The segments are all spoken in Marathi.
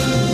Thank you.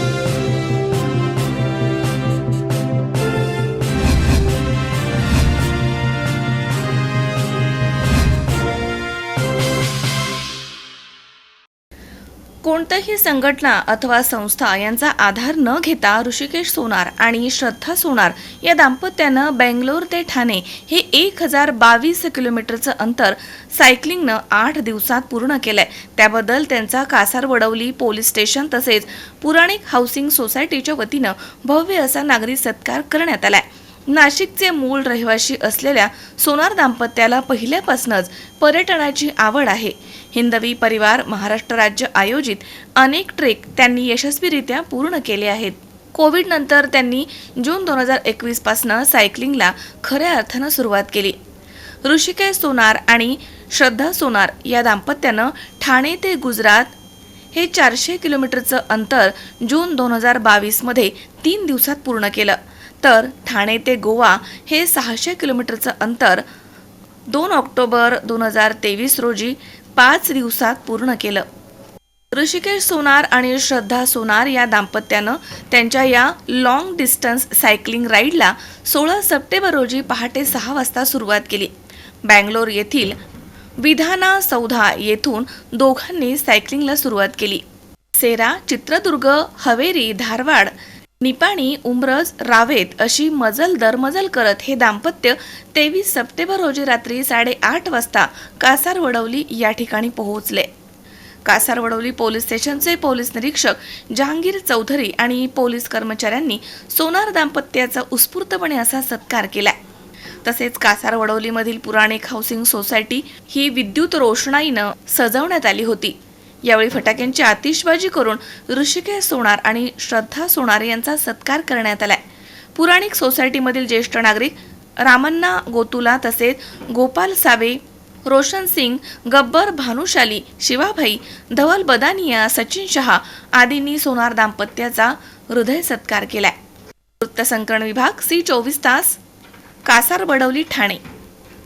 कोणत्याही संघटना अथवा संस्था यांचा आधार न घेता ऋषिकेश सोनार आणि श्रद्धा सोनार या दाम्पत्यानं बेंगलोर ते ठाणे हे एक हजार बावीस किलोमीटरचं अंतर सायकलिंगनं आठ दिवसात पूर्ण केलंय. त्याबद्दल त्यांचा कासार वडवली पोलीस स्टेशन तसेच पुराणिक हाऊसिंग सोसायटीच्या वतीनं भव्य असा नागरी सत्कार करण्यात आलाय. नाशिकचे मूळ रहिवाशी असलेल्या सोनार दाम्पत्याला पहिल्यापासूनच पर्यटनाची आवड आहे. हिंदवी परिवार महाराष्ट्र राज्य आयोजित अनेक ट्रेक त्यांनी यशस्वीरित्या पूर्ण केले आहेत. कोविड नंतर त्यांनी जून दोन हजार एकवीस पासनं सायकलिंगला खऱ्या अर्थानं सुरुवात केली. ऋषिकेश सोनार आणि श्रद्धा सोनार या दाम्पत्यानं ठाणे ते गुजरात हे चारशे किलोमीटरचं अंतर जून दोन हजार बावीसमध्ये तीन दिवसात पूर्ण केलं. तर ठाणे ते गोवा हे सहाशे किलोमीटरचं अंतर दोन ऑक्टोबर दोन हजार तेवीस रोजी पाच दिवसात पूर्ण केलं. ऋषिकेश सोनार आणि श्रद्धा सोनार या दाम्पत्यानं त्यांच्या या लॉंग डिस्टन्स सायकलिंग राईडला सोळा सप्टेंबर रोजी पहाटे सहा वाजता सुरुवात केली. बँगलोर येथील विधाना सौधा येथून दोघांनी सायकलिंगला सुरुवात केली. सेरा चित्रदुर्ग हवेरी धारवाड निपाणी उमरज रावेत अशी मजल दरमजल करत हे दाम्पत्य तेवीस सप्टेंबर रोजी रात्री साडेआठ वाजता कासारवडवली या ठिकाणी पोहोचले. कासारवडवली पोलीस स्टेशनचे पोलीस निरीक्षक जहांगीर चौधरी आणि पोलीस कर्मचाऱ्यांनी सोनार दाम्पत्याचा उत्स्फूर्तपणे असा सत्कार केला तसेच कासारवडवलीमधील पुराणिक हाऊसिंग सोसायटी ही विद्युत रोषणाईनं सजवण्यात आली होती. यावेळी फटाक्यांची आतिषबाजी करून ऋषिकेश सोनार आणि श्रद्धा सोनार यांचा सत्कार करण्यात आलाय. पुराणिक सोसायटीमधील ज्येष्ठ नागरिक रामन्ना गोतुला तसेच गोपाल सावे रोशन सिंग गब्बर भानुशाली शिवाभाई धवल बदानिया सचिन शहा आदींनी सोनार दाम्पत्याचा हृदय सत्कार केलाय. वृत्तसंकलन विभाग सी चोवीस तास कासार बडवली ठाणे.